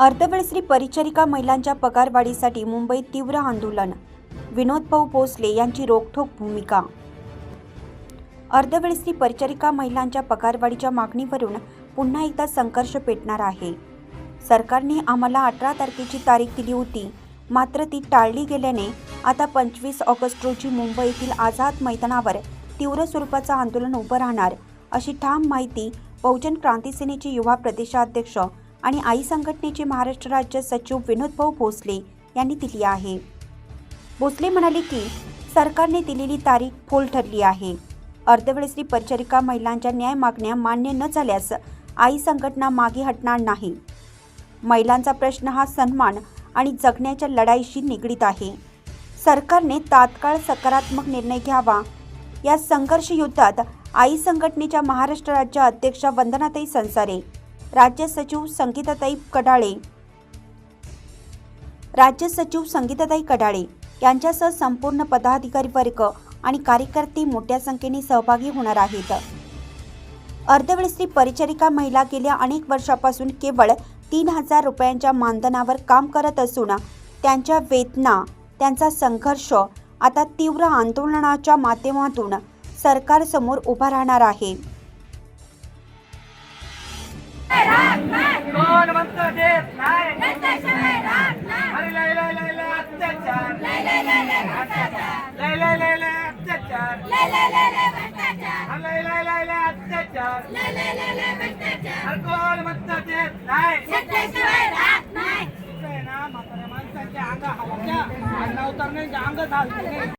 अर्धवेळश्री परिचारिका महिलांच्या पगारवाढीसाठी मुंबईत तीव्र आंदोलन. विनोद भाऊ भोसले यांची रोखठोक भूमिका. अर्धवेळश्री परिचारिका महिलांच्या पगारवाढीच्या मागणीवरून पुन्हा एकदा संघर्ष पेटणार आहे. सरकारने आम्हाला अठरा तारखेची तारीख दिली होती. मात्र ती टाळली गेल्याने आता पंचवीस ऑगस्ट रोजी मुंबईतील आझाद मैदानावर तीव्र स्वरूपाचं आंदोलन उभं राहणार अशी ठाम माहिती बहुजन क्रांती सेनेचे युवा प्रदेशाध्यक्ष आणि आई संघटनेचे महाराष्ट्र राज्य सचिव विनोदभाऊ भोसले यांनी दिली आहे. भोसले म्हणाले की सरकारने दिलेली तारीख फोल ठरली आहे. अर्धवेळेसरी परिचारिका महिलांच्या न्याय मागण्या मान्य न झाल्यास आई संघटना मागे हटणार नाही. महिलांचा प्रश्न हा सन्मान आणि जगण्याच्या लढाईशी निगडीत आहे. सरकारने तात्काळ सकारात्मक निर्णय घ्यावा. या संघर्ष युद्धात आई संघटनेच्या महाराष्ट्र राज्य अध्यक्षा वंदनाताई संसारे राज्य सचिव संगीताताई कडाळे. राज्य सचिव संगीताताई कडाळे यांच्यासह संपूर्ण पदाधिकारी वर्ग आणि कार्यकर्ते मोठ्या संख्येने सहभागी होणार आहेत. अर्धवेळस्त्री परिचारिका महिला गेल्या अनेक वर्षापासून केवळ तीन हजार रुपयांच्या मानधनावर काम करत असून त्यांच्या वेदना त्यांचा संघर्ष आता तीव्र आंदोलनाच्या माध्यमातून सरकारसमोर उभा राहणार आहे. कोण म्हणतं देत नाही अरे लय लय लय लय अत्याचार लय लय लय लय अत्याचार लय लय लय लय अत्याचार अरे कोण म्हणतं देत नाही ना म्हाताऱ्या माणसाच्या अंग हलाच्या अंग झालते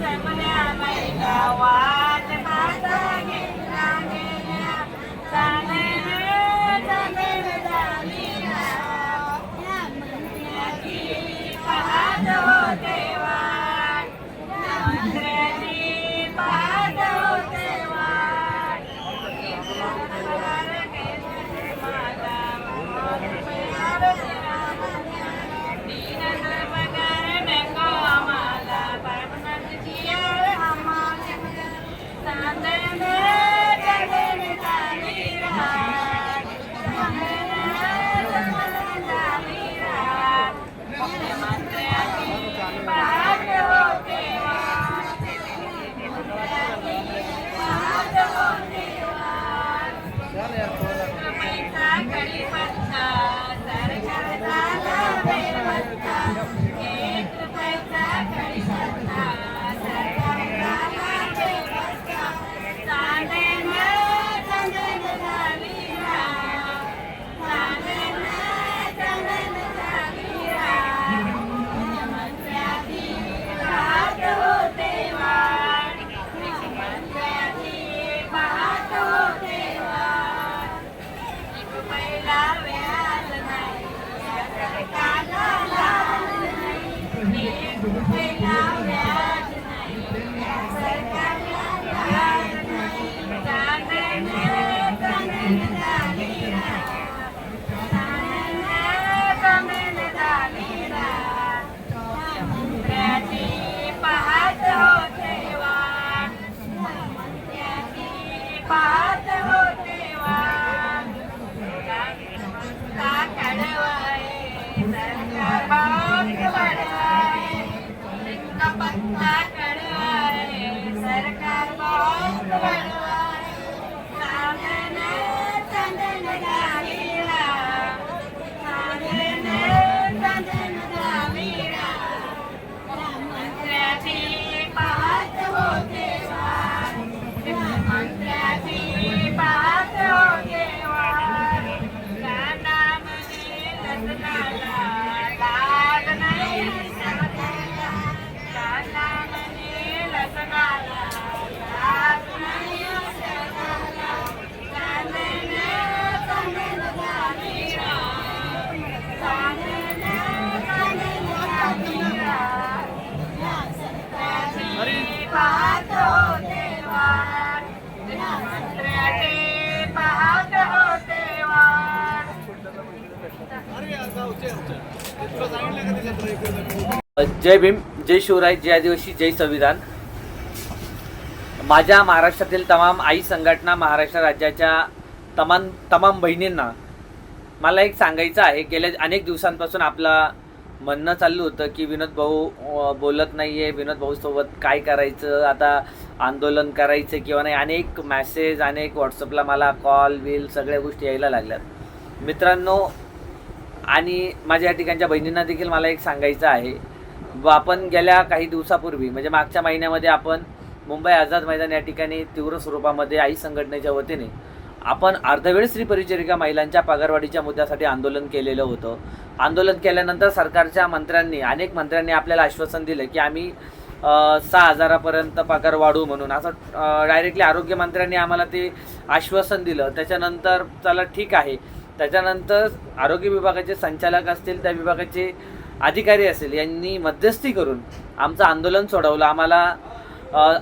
ใจมนาไม่กาวา जय भीम जय शिवराय जय आदिवासी जय संविधान. माझ्या महाराष्ट्रातील तमाम आई संघटना महाराष्ट्र राज्याच्या तमाम तमाम बहिणींना मला एक सांगायचं आहे. गेल्या अनेक दिवसांपासून आपला म्हणणं चाललं होतं की विनोद भाऊ बोलत नाही आहे विनोद भाऊसोबत काय करायचं? आता आंदोलन करायचं किंवा नाही? अनेक मॅसेज अनेक व्हॉट्सअपला मला कॉल बिल सगळ्या गोष्टी यायला लागल्यात. मित्रांनो आणि माझ्या या ठिकाणच्या बहिणींना देखील मला एक सांगायचं आहे. व आपण गेल्या काही दिवसापूर्वी म्हणजे मागच्या महिन्यामध्ये आपण मुंबई आझाद मैदान या ठिकाणी तीव्र स्वरूपामध्ये आई संघटनेच्या वतीने आपण अर्धवेळ स्त्री परिचारिका महिलांच्या पगारवाढीच्या मुद्द्यासाठी आंदोलन केलेलं होतं. आंदोलन केल्यानंतर सरकारच्या मंत्र्यांनी अनेक मंत्र्यांनी आपल्याला आश्वासन दिलं की आम्ही सहा हजारापर्यंत पगार वाढू म्हणून. असं डायरेक्टली आरोग्यमंत्र्यांनी आम्हाला ते आश्वासन दिलं. त्याच्यानंतर चला ठीक आहे. त्याच्यानंतर आरोग्य विभागाचे संचालक असतील त्या विभागाचे अधिकारी असेल यांनी मध्यस्थी करून आमचं आंदोलन सोडवलं. आम्हाला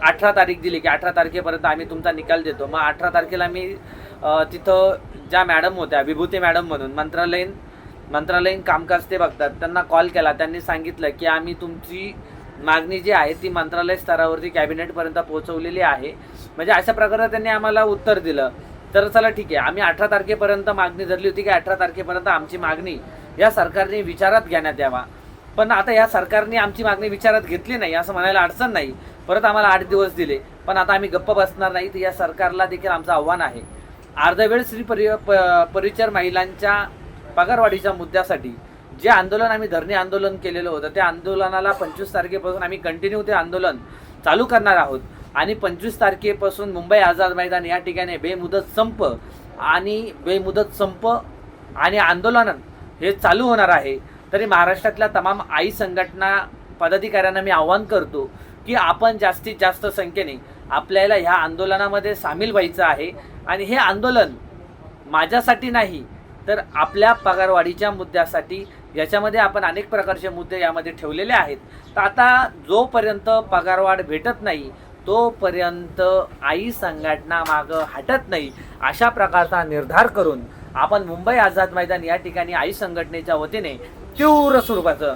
अठरा तारीख दिली की अठरा तारखेपर्यंत आम्ही तुमचा निकाल देतो. मग अठरा तारखेला मी तिथं ज्या मॅडम होत्या विभूती मॅडम म्हणून मंत्रालयीन मंत्रालयीन कामकाज ते बघतात. त्यांना कॉल केला. त्यांनी सांगितलं की आम्ही तुमची मागणी जी आहे ती मंत्रालय स्तरावरती कॅबिनेटपर्यंत पोहोचवलेली आहे. म्हणजे अशा प्रकारे त्यांनी आम्हाला उत्तर दिलं. तर चला ठीक आहे. आम्ही अठरा तारखेपर्यंत मागणी धरली होती की अठरा तारखेपर्यंत आमची मागणी या सरकारने विचारात घेण्यात यावा. पण आता या सरकारने आमची मागणी विचारात घेतली नाही असं म्हणायला अडचण नाही. परत आम्हाला आठ दिवस दिले. पण आता आम्ही गप्प बसणार नाही तर या सरकारला देखील आमचं आव्हान आहे. अर्धवेळ स्त्री परि प- परिचर महिलांच्या पगारवाढीच्या मुद्द्यासाठी जे आंदोलन आम्ही धरणे आंदोलन केलेलं होतं त्या आंदोलनाला पंचवीस तारखेपासून आम्ही कंटिन्यू ते आंदोलन चालू करणार आहोत. आणि पंचवीस तारखेपासून मुंबई आझाद मैदान या ठिकाणी बेमुदत संप आणि बेमुदत संप आणि आंदोलन हे चालू होणार आहे. तरी महाराष्ट्रातल्या तमाम आई संघटना पदाधिकाऱ्यांना मी आवाहन करतो की आपण जास्तीत जास्त संख्येने आपल्याला ह्या आंदोलनामध्ये सामील व्हायचं आहे. आणि हे आंदोलन माझ्यासाठी नाही तर आपल्या पगारवाढीच्या मुद्द्यासाठी याच्यामध्ये आपण अनेक प्रकारचे मुद्दे यामध्ये ठेवलेले आहेत. तर आता जोपर्यंत पगारवाढ भेटत नाही तोपर्यंत आई संघटना मागं हटत नाही अशा प्रकारचा निर्धार करून आपण मुंबई आझाद मैदान या ठिकाणी आई संघटनेच्या वतीने तीव्र स्वरूपाचं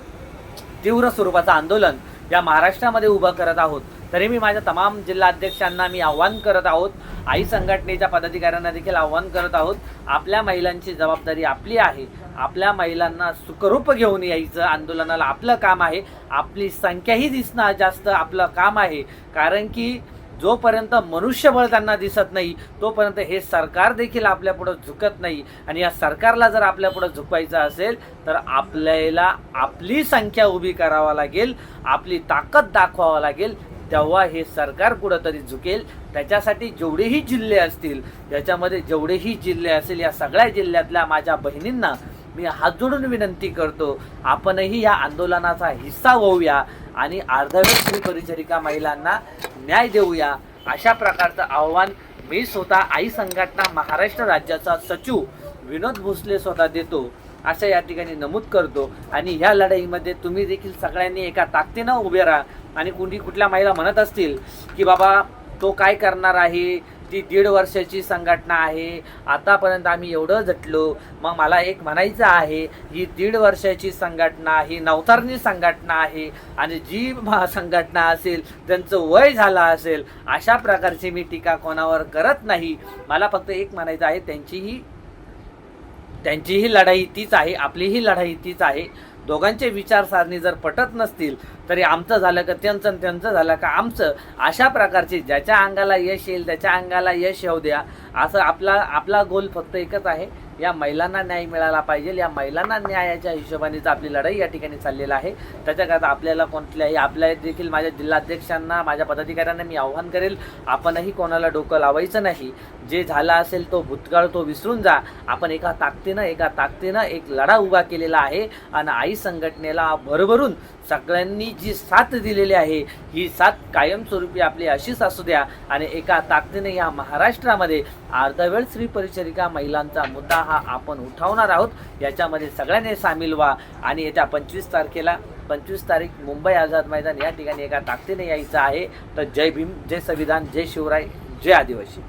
तीव्र स्वरूपाचं आंदोलन या महाराष्ट्रामध्ये उभं करत आहोत. तरी मी माझ्या तमाम जिल्हाध्यक्षांना मी आव्हान करत आहोत. आई संघटनेच्या पदाधिकाऱ्यांना देखील आव्हान करत आहोत. आपल्या महिलांची जबाबदारी आपली आहे. आपल्या महिलांना सुखरूप घेऊन यायचं आंदोलनाला आपलं काम आहे. आपली संख्याही दिसणं जास्त आपलं काम आहे. कारण की जोपर्यंत मनुष्यबळ त्यांना दिसत नाही तोपर्यंत हे सरकार देखील आपल्यापुढं झुकत नाही. आणि या सरकारला जर आपल्यापुढं झुकवायचं असेल तर आपल्याला आपली संख्या उभी करावा लागेल. आपली ताकद दाखवावं लागेल. तेव्हा हे सरकार कुठंतरी झुकेल. त्याच्यासाठी जेवढेही जिल्हे असतील त्याच्यामध्ये जेवढेही जिल्हे असतील या सगळ्या जिल्ह्यातल्या माझ्या बहिणींना मी हात जोडून विनंती करतो आपणही या आंदोलनाचा हिस्सा होऊया आणि अर्धवेळ परिचारिका महिलांना न्याय देऊया. अशा प्रकारचं आव्हान मी स्वतः आई संघटना महाराष्ट्र राज्याचा सचिव विनोद भोसले स्वतः देतो. असं या ठिकाणी नमूद करतो. आणि ह्या लढाईमध्ये तुम्ही देखील सगळ्यांनी एका ताकदीनं उभे राहा. आणि कुणी कुठल्या महिला म्हणत असतील की बाबा तो काय करणार आहे? ती दीड वर्षाची संघटना आहे. आतापर्यंत आम्ही एवढं झटलो मग मला एक म्हणायचं आहे ही दीड वर्षाची संघटना ही नवतारणी संघटना आहे. आणि जी संघटना असेल त्यांचं वय झालं असेल अशा प्रकारची मी टीका कोणावर करत नाही. मला फक्त एक म्हणायचं आहे त्यांचीही त्यांचीही लढाई तीच आहे आपलीही लढाई तीच आहे. दोघांचे विचारसारणी जर पटत नसतील तरी आमचं झालं का त्यांचं आणि त्यांचं झालं का आमचं अशा प्रकारचे ज्याच्या अंगाला यश येईल त्याच्या अंगाला यश येऊ द्या. असं आपला आपला गोल फक्त एकच आहे. या महिलांना न्याय मिळाला पाहिजे. या महिलांना न्यायाच्या हिशोबानेच आपली लढाई या ठिकाणी चाललेला आहे त्याच्याकरता आपल्याला कोणत्याही आपल्या देखील माझ्या जिल्हाध्यक्षांना माझ्या पदाधिकाऱ्यांना मी आव्हान करेल आपणही कोणाला डोकं लावायचं नाही. जे झालं असेल तो भूतकाळ तो विसरून जा. आपण एका ताकदीनं एका ताकदीनं एक लढा उभा केलेला आहे आणि आई संघटनेला भरभरून सगळ्यांनी जी साथ दिलेली आहे ही साथ कायमस्वरूपी आपली अशीच असू द्या. आणि एका ताकदीने या महाराष्ट्रामध्ये अर्धवेळ स्त्री परिचारिका महिलांचा मुद्दा हा आपण उठवणार आहोत. याच्यामध्ये सगळ्यांनी सामील व्हा. आणि येत्या पंचवीस तारखेला पंचवीस तारीख मुंबई आझाद मैदान या ठिकाणी एका ताकदीने यायचं आहे. तर जय भीम जय संविधान जय शिवराय जय आदिवासी.